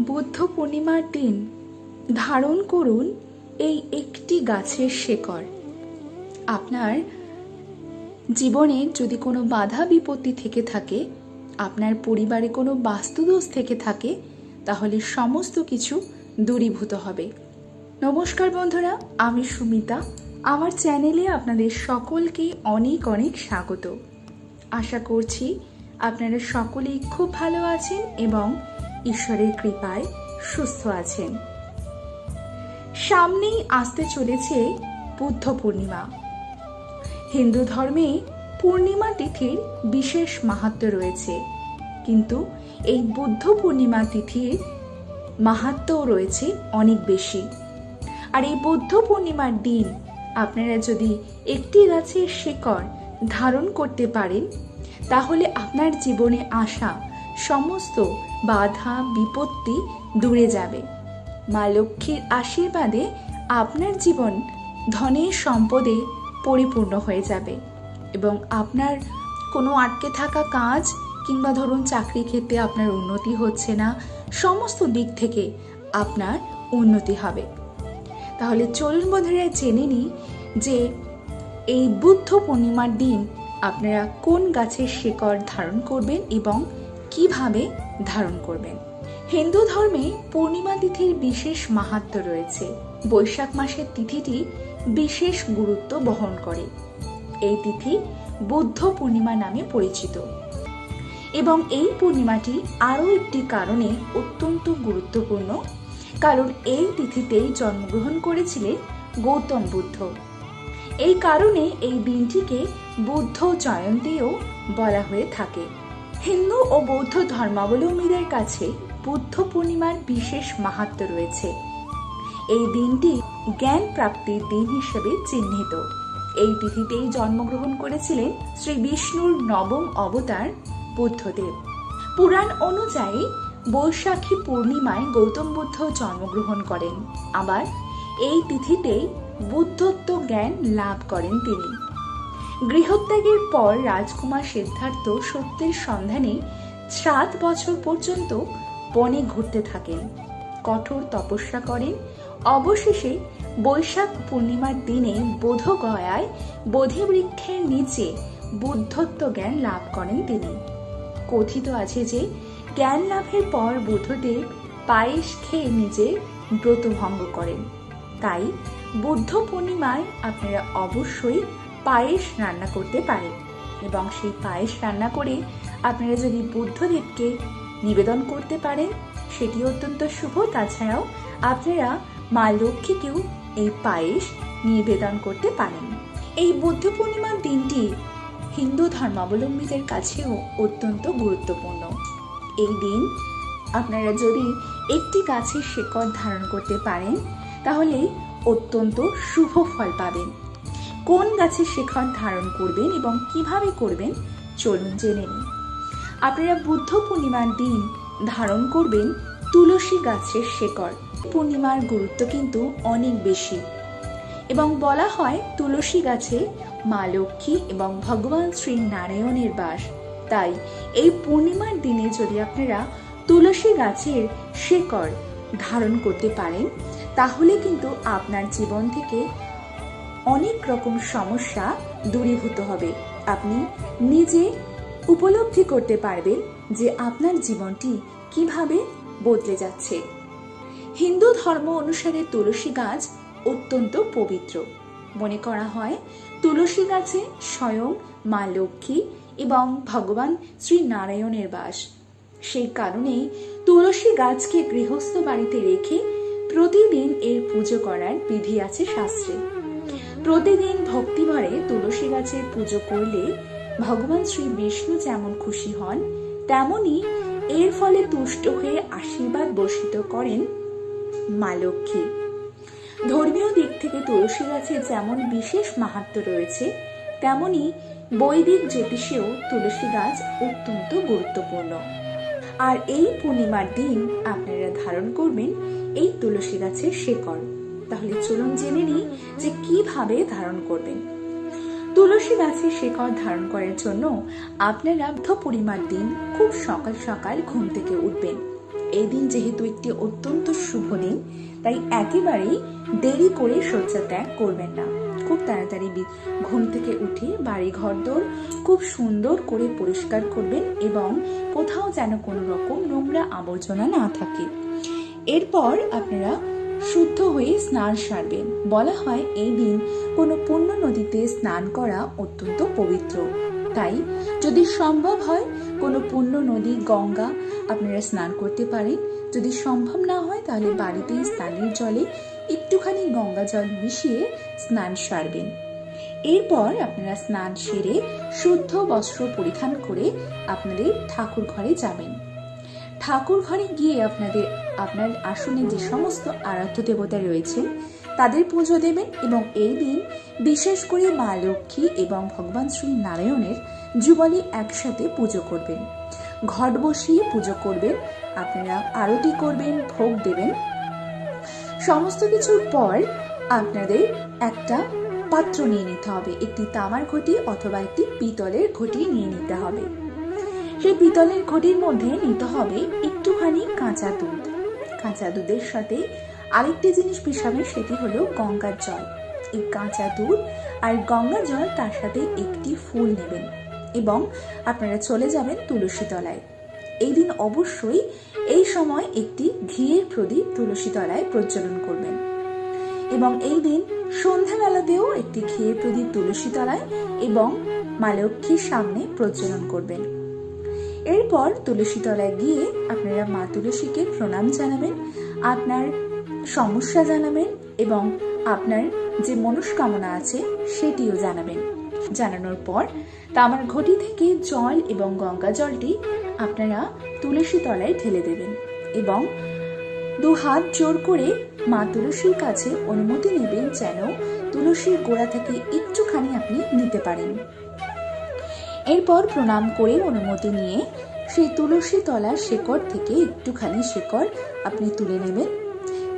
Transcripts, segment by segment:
বুদ্ধ পূর্ণিমার দিন ধারণ করুন এই একটি গাছের শেকড়। আপনার জীবনে যদি কোনো বাধা বিপত্তি থেকে থাকে, আপনার পরিবারে কোনো বাস্তুদোষ থেকে থাকে, তাহলে সমস্ত কিছু দূরীভূত হবে। নমস্কার বন্ধুরা, আমি সুমিতা। আমার চ্যানেলে আপনাদের সকলকে অনেক অনেক স্বাগত। আশা করছি আপনারা সকলেই খুব ভালো আছেন এবং ঈশ্বরের কৃপায় সুস্থ আছেন। সামনেই আসতে চলেছে বুদ্ধ পূর্ণিমা। হিন্দু ধর্মে পূর্ণিমা তিথির বিশেষ মাহাত্ম রয়েছে। কিন্তু এই বুদ্ধ পূর্ণিমা তিথির মাহাত্মও রয়েছে অনেক বেশি। আর এই বুদ্ধ পূর্ণিমার দিন আপনারা যদি একটি গাছের শেকড় ধারণ করতে পারেন, তাহলে আপনার জীবনে আসা সমস্ত বাধা, বিপত্তি দূরে যাবে। মা লক্ষ্মীর আশীর্বাদে আপনার জীবন ধনের সম্পদে পরিপূর্ণ হয়ে যাবে এবং আপনার কোনো আটকে থাকা কাজ কিংবা ধরুন চাকরি ক্ষেত্রে আপনার উন্নতি হচ্ছে না, সমস্ত দিক থেকে আপনার উন্নতি হবে। তাহলে চলুন বন্ধুরা, জেনে নিই যে এই বুদ্ধ পূর্ণিমার দিন আপনারা কোন গাছের শেকড় ধারণ করবেন এবং কীভাবে ধারণ করবেন? হিন্দু ধর্মে পূর্ণিমা তিথির বিশেষ মাহাত্ম রয়েছে। বৈশাখ মাসের তিথিটি বিশেষ গুরুত্ব বহন করে। এই তিথি বুদ্ধ পূর্ণিমা নামে পরিচিত। এবং এই পূর্ণিমাটি আরও একটি কারণে অত্যন্ত গুরুত্বপূর্ণ। কারণ এই তিথিতেই জন্মগ্রহণ করেছিলেন গৌতম বুদ্ধ। এই কারণে এই দিনটিকে বুদ্ধ জয়ন্তীও বলা হয়ে থাকে। হিন্দু ও বৌদ্ধ ধর্মাবলম্বীদের কাছে বুদ্ধ পূর্ণিমার বিশেষ মাহাত্ম রয়েছে। এই দিনটি জ্ঞান প্রাপ্তির দিন হিসেবে চিহ্নিত। এই তিথিতেই জন্মগ্রহণ করেছিলেন শ্রী বিষ্ণুর নবম অবতার বুদ্ধদেব। পুরাণ অনুযায়ী বৈশাখী পূর্ণিমায় গৌতম বুদ্ধ জন্মগ্রহণ করেন। আবার এই তিথিতেই বুদ্ধত্ব জ্ঞান লাভ করেন তিনি। গৃহত্যাগের পর রাজকুমার সিদ্ধার্থ সত্যের সন্ধানে সাত বছর পর্যন্ত বনে ঘুরতে থাকেন। কঠোর তপস্যা করেন। অবশেষে বৈশাখ পূর্ণিমার দিনে বোধগয়ায় বোধি বৃক্ষের নিচে বুদ্ধত্ব জ্ঞান লাভ করেন তিনি। কথিত আছে যে, জ্ঞান লাভের পর বুদ্ধদেব পায়েস খেয়ে নিজের ব্রত ভঙ্গ করেন। তাই বুদ্ধ পূর্ণিমায় আপনারা অবশ্যই পায়েস রান্না করতে পারেন এবং সেই পায়েস রান্না করে আপনারা যদি বুদ্ধদেবকে নিবেদন করতে পারেন, সেটি অত্যন্ত শুভ। তাছাড়াও আপনারা মা লক্ষ্মীকেও এই পায়েস নিবেদন করতে পারেন। এই বুদ্ধ পূর্ণিমার দিনটি হিন্দু ধর্মাবলম্বীদের কাছেও অত্যন্ত গুরুত্বপূর্ণ। এই দিন আপনারা যদি একটি গাছের শেকড় ধারণ করতে পারেন, তাহলে অত্যন্ত শুভ ফল পাবেন। কোন গাছের শেকড় ধারণ করবেন এবং কীভাবে করবেন, চলুন জেনে নিন আপনারা বুদ্ধ পূর্ণিমার দিন ধারণ করবেন তুলসী গাছের শেকড় পূর্ণিমার গুরুত্ব কিন্তু অনেক বেশি। এবং বলা হয় তুলসী গাছে মা লক্ষ্মী এবং ভগবান শ্রী নারায়ণের বাস। তাই এই পূর্ণিমার দিনে যদি আপনারা তুলসী গাছের শেকড় ধারণ করতে পারেন, তাহলে কিন্তু আপনার জীবন থেকে অনেক রকম সমস্যা দূরীভূত হবে। আপনি নিজে উপলব্ধি করতে পারবেন যে আপনার জীবনটি কীভাবে বদলে যাচ্ছে। হিন্দু ধর্ম অনুসারে তুলসী গাছ অত্যন্ত পবিত্র। মনে করা হয়, তুলসী গাছে স্বয়ং মা লক্ষ্মী এবং ভগবান শ্রী নারায়ণের বাস। সেই কারণেই তুলসী গাছকে গৃহস্থ বাড়িতে রেখে প্রতিদিন এর পুজো করার বিধি আছে শাস্ত্রে। প্রতিদিন ভক্তিভরে তুলসী গাছের পুজো করলে ভগবান শ্রী বিষ্ণু যেমন খুশি হন, তেমনি এর ফলে তুষ্ট হয়ে আশীর্বাদ বর্ষিত করেন মা লক্ষ্মী। ধর্মীয় দিক থেকে তুলসী গাছের যেমন বিশেষ মাহাত্ম রয়েছে, তেমনি বৈদিক জ্যোতিষেও তুলসী গাছ অত্যন্ত গুরুত্বপূর্ণ। আর এই পূর্ণিমার দিন আপনারা ধারণ করবেন এই তুলসী গাছের শেকড়। তাহলে চলুন জেনে নিই যে কীভাবে ধারণ করবেন। তুলসী গাছের শেকড় ধারণ করার জন্য আপনারা মধ্য পূর্ণিমার দিন খুব সকাল সকাল ঘুম থেকে উঠবেন। এই দিন যেহেতু একটি অত্যন্ত শুভ দিন, তাই একেবারেই দেরি করে শয্যা ত্যাগ করবেন না। খুব তাড়াতাড়ি ঘুম থেকে উঠে বাড়ি ঘরদোর খুব সুন্দর করে পরিষ্কার করবেন এবং কোথাও যেন কোনো রকম নোংরা আবর্জনা না থাকে। এরপর আপনারা শুদ্ধ হয়ে স্নান সারবেন। বলা হয়, এই দিন কোনো পুণ্য নদীতে স্নান করা অত্যন্ত পবিত্র। তাই, যদি সম্ভব হয়, কোনো পুণ্য নদী, গঙ্গা আপনারা স্নান করতে পারেন। যদি সম্ভব না হয়, তাহলে বাড়িতেই স্নানের জলে একটুখানি গঙ্গা জল মিশিয়ে স্নান সারবেন। এরপর আপনারা স্নান সেরে শুদ্ধ বস্ত্র পরিধান করে আপনাদের ঠাকুর ঘরে যাবেন। ঠাকুর ঘরে গিয়ে আপনাদের, আপনার আসনে যে সমস্ত আরাধ্য দেবতা রয়েছেন তাদের পুজো দেবেন এবং এই দিন বিশেষ করে মা লক্ষ্মী এবং ভগবান শ্রী নারায়ণের যুগলে একসাথে পুজো করবেন। ঘট বসিয়ে পুজো করবেন, আপনারা আরতি করবেন, ভোগ দেবেন। সমস্ত কিছুর পর আপনাদের একটা পাত্র নিয়ে নিতে হবে, একটি তামার ঘটি অথবা একটি পিতলের ঘটি নিয়ে নিতে হবে। সেই পিতলের ঘটির মধ্যে নিতে হবে একটুখানি কাঁচা দুধ। কাঁচা দুধের সাথে আরেকটি জিনিস মিশাবে সেটি হলো গঙ্গার জল। এই কাঁচা দুধ আর গঙ্গা জল তার সাথে একটি ফুল নেবেন এবং আপনারা চলে যাবেন তুলসী তলায় এই দিন অবশ্যই এই সময় একটি ঘিয়ের প্রদীপ তুলসী তলায় প্রজ্বলন করবেন। এবং এই দিন সন্ধ্যাবেলাতেও একটি ঘিয়ের প্রদীপ তুলসী তলায় এবং মা লক্ষ্মীর সামনে প্রজ্বলন করবেন। এরপর তুলসী তলায় গিয়ে আপনারা মা তুলসীকে প্রণাম জানাবেন, আপনার সমস্যা জানাবেন এবং আপনার যে মনস্কামনা আছে সেটিও জানাবেন। জানানোর পর তামার ঘটি থেকে জল এবং গঙ্গা জলটি আপনারা তুলসী তলায় ঢেলে দেবেন এবং দু হাত জোর করে মা তুলসীর কাছে অনুমতি নেবেন যেন তুলসীর গোড়া থেকে একটুখানি আপনি নিতে পারেন। এরপর প্রণাম করে অনুমতি নিয়ে সেই তুলসী তলার শেকড় থেকে একটুখানি শেকড় আপনি তুলে নেবেন।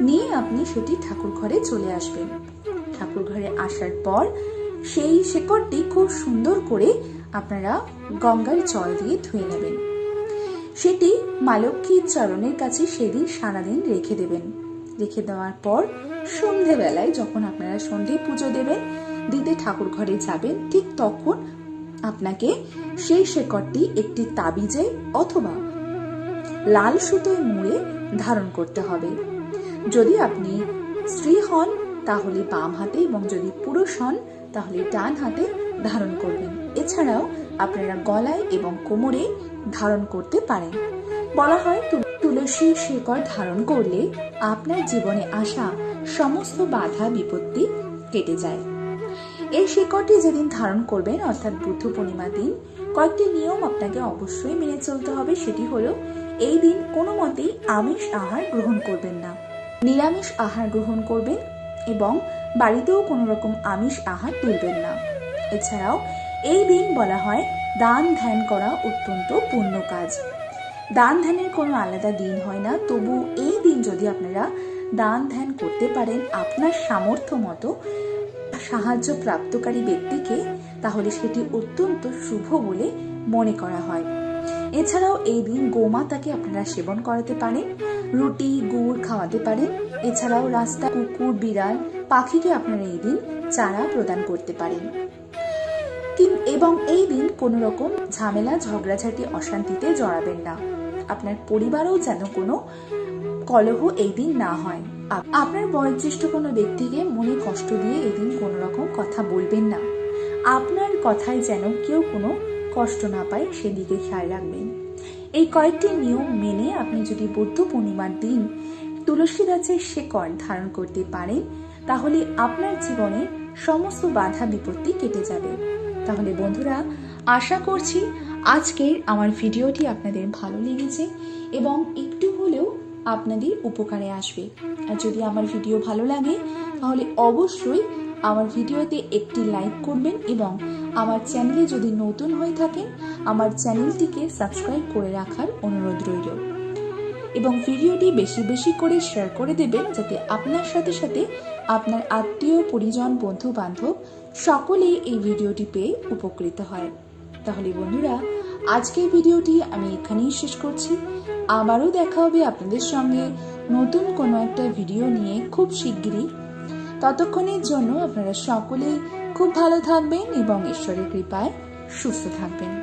নিয়ে আপনি সেটি ঠাকুর ঘরে চলে আসবেন। ঠাকুর ঘরে আসার পর সেই শেকড়টি খুব সুন্দর করে আপনারা গঙ্গার জল দিয়ে ধুয়ে নেবেন। সেটি মা লক্ষ্মীর চরণের কাছে সেদিন সারাদিন রেখে দেবেন। রেখে দেওয়ার পর সন্ধেবেলায় যখন আপনারা সন্ধে পুজো দেবেন, দিতে ঠাকুর ঘরে যাবেন, ঠিক তখন আপনাকে সেই শেকড়টি একটি তাবিজে অথবা লাল সুতোয় মুড়ে ধারণ করতে হবে। যদি আপনি স্ত্রী হন, তাহলে বাম হাতে এবং যদি পুরুষ হন, তাহলে ডান হাতে ধারণ করবেন। এছাড়াও আপনারা গলায় এবং কোমরে ধারণ করতে পারেন। বলা হয় তুলসীর শেকড় ধারণ করলে আপনার জীবনে আসা সমস্ত বাধা বিপত্তি কেটে যায়। এই শিকড়টি যেদিন ধারণ করবেন, অর্থাৎ বুদ্ধ পূর্ণিমা দিন, কয়েকটি নিয়ম আপনাকে অবশ্যই মেনে চলতে হবে। সেটি হলো, এই দিন কোনো মতেই আমিষ আহার গ্রহণ করবেন না। নিরামিষ আহার গ্রহণ করবেন এবং বাড়িতেও কোনো রকম আমিষ আহার তুলবেন না। এছাড়াও, এই দিন বলা হয় দান ধ্যান করা অত্যন্ত পূর্ণ কাজ। দান ধ্যানের কোনো আলাদা দিন হয় না। তবু এই দিন যদি আপনারা দান ধ্যান করতে পারেন, আপনার সামর্থ্য মতো সাহায্য প্রাপ্তকারী ব্যক্তিকে, তাহলে সেটি অত্যন্ত শুভ বলে মনে করা হয়। এছাড়াও এই দিন গোমাতাকে আপনারা সেবন করাতে পারেন, রুটি, গুড় খাওয়াতে পারেন। এছাড়াও রাস্তা কুকুর, বিড়াল, পাখিকে আপনারা এই দিন চারা প্রদান করতে পারেন। এবং এই দিন কোনো রকম ঝামেলা, ঝগড়াঝাটি, অশান্তিতে জড়াবেন না। আপনার পরিবারও যেন কোনো কলহ এই দিন না হয়। আপ- আপনার বয়োজ্যেষ্ঠ কোনো ব্যক্তিকে মনে কষ্ট দিয়ে এই দিন কোনো রকম কথা বলবেন না। আপনার কথায় যেন কেউ কোনো কষ্ট না পায়, সেদিকে খেয়াল রাখবেন। এই কয়েকটি নিয়ম মেনে আপনি যদি বৌদ্ধ পূর্ণিমার দিন তুলসী গাছের শেকড় ধারণ করতে পারেন, তাহলে আপনার জীবনে সমস্ত বাধা বিপত্তি কেটে যাবে। তাহলে বন্ধুরা, আশা করছি আজকের আমার ভিডিওটি আপনাদের ভালো লেগেছে এবং একটু হলেও আপনাদের উপকারে আসবে। আর যদি আমার ভিডিও ভালো লাগে, তাহলে অবশ্যই আমার ভিডিওতে একটি লাইক করবেন এবং আমার চ্যানেলে যদি নতুন হয়ে থাকেন, আমার চ্যানেলটিকে সাবস্ক্রাইব করে রাখার অনুরোধ রইল। এবং ভিডিওটি বেশি বেশি করে শেয়ার করে দেবেন, যাতে আপনার সাথে সাথে আপনার আত্মীয়, পরিজন বন্ধু বান্ধব সকলেই এই ভিডিওটি পেয়ে উপকৃত হয়। তাহলে বন্ধুরা, আজকের ভিডিওটি আমি এখানেই শেষ করছি। আবারও দেখা হবে আপনাদের সঙ্গে নতুন কোনো একটা ভিডিও নিয়ে খুব শিগগিরই। ততক্ষণের জন্য আপনারা সকলেই খুব ভালো থাকবেন এবং ঈশ্বরের কৃপায় সুস্থ থাকবেন।